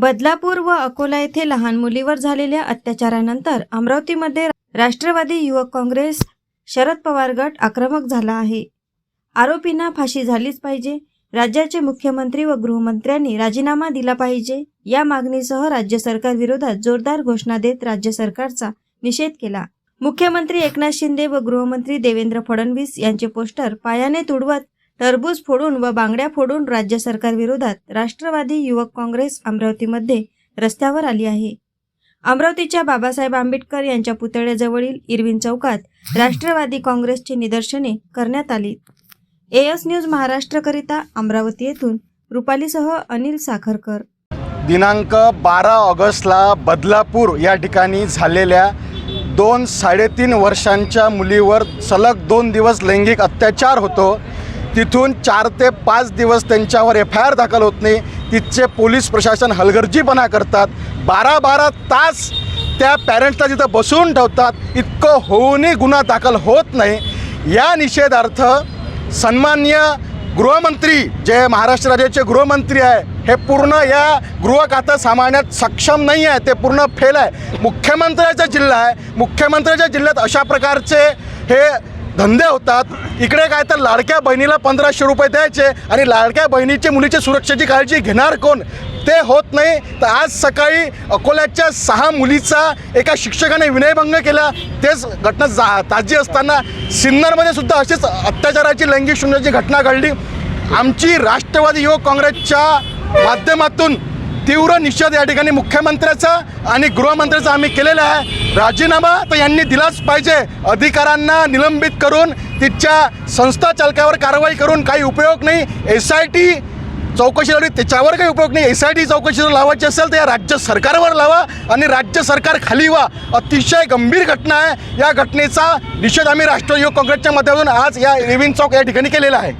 बदलापूर व अकोला येथे लहान मुलीवर झालेल्या अत्याचारानंतर अमरावतीमध्ये राष्ट्रवादी युवक काँग्रेस शरद पवार गट आक्रमक झाला आहे. आरोपींना फाशी झालीच पाहिजे. राज्याचे मुख्यमंत्री व गृहमंत्र्यांनी राजीनामा दिला पाहिजे. या मागणीसह राज्य सरकार विरोधात जोरदार घोषणा देत राज्य सरकारचा निषेध केला. मुख्यमंत्री एकनाथ शिंदे व गृहमंत्री देवेंद्र फडणवीस यांचे पोस्टर पायाने तुडवत टरबूज फोडून व बांगड्या फोडून राज्य सरकार विरोधात राष्ट्रवादी युवक काँग्रेस अमरावतीमध्ये रस्त्यावर आली आहे. अमरावतीच्या बाबासाहेब आंबेडकर यांच्या पुतळ्याजवळील इरविन चौकात राष्ट्रवादी काँग्रेसची निदर्शने करण्यात आली. एएस न्यूज महाराष्ट्रकरिता अमरावती येथून रुपालीसह अनिल साखरकर. दिनांक बारा ऑगस्टला बदलापूर या ठिकाणी झालेल्या दोन साडेतीन वर्षांच्या मुलीवर सलग दोन दिवस लैंगिक अत्याचार होतो. तिथून चार ते पाच दिवस त्यांच्यावर एफ आय आर दाखल होत नाही. तिथचे पोलीस प्रशासन हलगर्जीपणा करतात. बारा बारा तास त्या पॅरेंट्सला तिथं बसवून ठेवतात. इतकं होऊनही गुन्हा दाखल होत नाही. या निषेधार्थ सन्मान्य गृहमंत्री जे महाराष्ट्र राज्याचे गृहमंत्री आहे हे पूर्ण या गृह खातं सांभाळण्यात सक्षम नाही आहे. ते पूर्ण फेल आहे. मुख्यमंत्र्याचा जिल्हा आहे. मुख्यमंत्र्याच्या जिल्ह्यात अशा प्रकारचे हे धंदे होतात. इकडे काय तर लाडक्या बहिणीला पंधराशे रुपये द्यायचे आणि लाडक्या बहिणीची मुलीच्या सुरक्षेची काळजी घेणार कोण? ते होत नाही. तर आज सकाळी अकोल्याच्या सहा मुलीचा एका शिक्षकाने विनयभंग केला. तेच घटना जा ताजी असताना सिन्नरमध्ये सुद्धा अशीच अत्याचाराची लैंगिक शून्याची घटना घडली. आमची राष्ट्रवादी युवक काँग्रेसच्या माध्यमातून तीव्र निषेध या ठिकाणी मुख्यमंत्र्याचा आणि गृहमंत्र्याचा आम्ही केलेला आहे. राजीनामा तर यांनी दिलाच पाहिजे. अधिकाऱ्यांना निलंबित करून तिच्या संस्था चालकावर कारवाई करून काही उपयोग नाही. एस आय टी चौकशी लावली त्याच्यावर काही उपयोग नाही. एस आय टी चौकशी जर लावायची असेल तर या राज्य सरकारवर लावा आणि राज्य सरकार खाली व्हा. अतिशय गंभीर घटना आहे. या घटनेचा निषेध आम्ही राष्ट्रीय युवक काँग्रेसच्या माध्यमातून आज या रेविन चौक या ठिकाणी केलेला आहे.